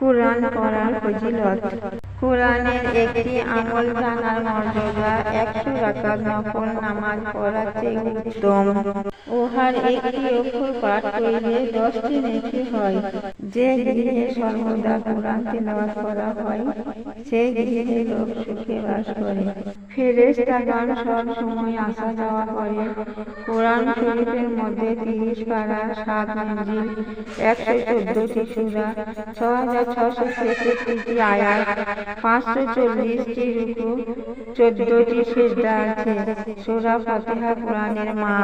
কোরআন পড়ার ফজিলত কোরআনের একটি আমল জানার মর্যাদা একশো রাকাত নফল নামাজ পড়ার চেয়ে উত্তম। উহার একটি অক্ষর পাঠ করিলে দশটি নেকি হয়। যে গৃহে সর্বদা কোরআন তেলাওয়াত করা হয়, সেই গৃহে লোক সুখে বাস করে। ফেরেশতাগণ সব সময় আসা যাওয়া করে। কোরআন শরীফের মধ্যে তিরিশ পারা, সাত মঞ্জিল একশো চোদ্দটি সুরা ছ হাজার ছশো ছেষট্টিটি আয়াত পাঁচশো চল্লিশটি রুকু চোদ্দটি সেজদা আছে। সুরা ফাতিহা কোরআনের মা।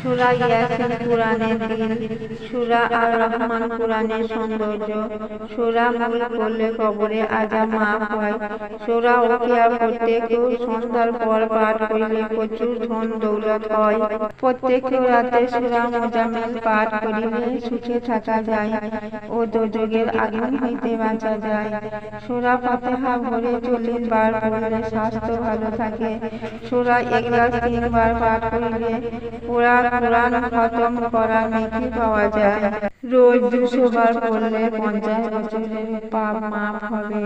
সুরা ইয়াসিন কোরআনের দিল সুরা আর রহমান কোরআনের সৌন্দর্য। সুরা মূল করলে কবরে আজা মাফ হয়। সুরা ওকিয়া কেউ সন্ধ্যার পর পাঠ করলে প্রচুর ধন দৌলত হয়। প্রত্যেক রাতে সুরা মোজাম্মেল পাঠ করিলে সুখে থাকা যায় ও দুযোগের আগুন হইতে বাঁচা যায়। সুরা ফাতিহা ভরে চল্লিশ বার পড়লে স্বাস্থ্য ভালো থাকে, সুরা এগলাস তিনবার পাঠ করলে পুরা কোরআন খতম করা নেকি পাওয়া যায়? রোজ দুশো বার পড়লে পঞ্চাশ বছরের পাপ মাফ হবে।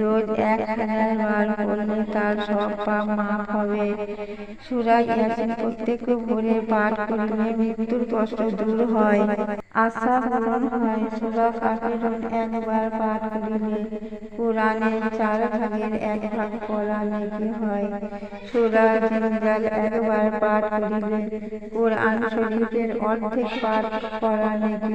রোজ এক হাজার বার পড়লে তার সব পাপ মাফ হবে। সুরা ইয়াসিন প্রত্যেক ভোরে পাঠ করলে মৃত্যুর কষ্ট দূর হয়। আশা পূরণ হয়। সুরা কাফিরুন একবার পাঠ করিলে কোরআনের চার ভাগের এক ভাগ পড়া নাকি হয়? সুরা জিনজাল একবার পাঠ করিলে কোরআন শরীফের অর্ধেক পাঠ করা নাকি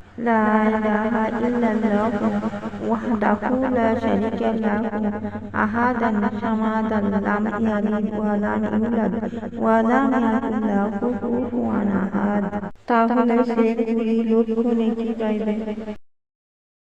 লা ইলাহা ইল্লাল্লাহ ওয়াহদাহু লা শারীকা লাহু আহাদান সামাদান লাম ইয়ালিদ ওয়া লাম ইউলাদ ওয়া লাম ইয়াকুল লাহু কুফুয়ান আহাদ তাহলে সে কুড়ি লক্ষ নেকি পাইবে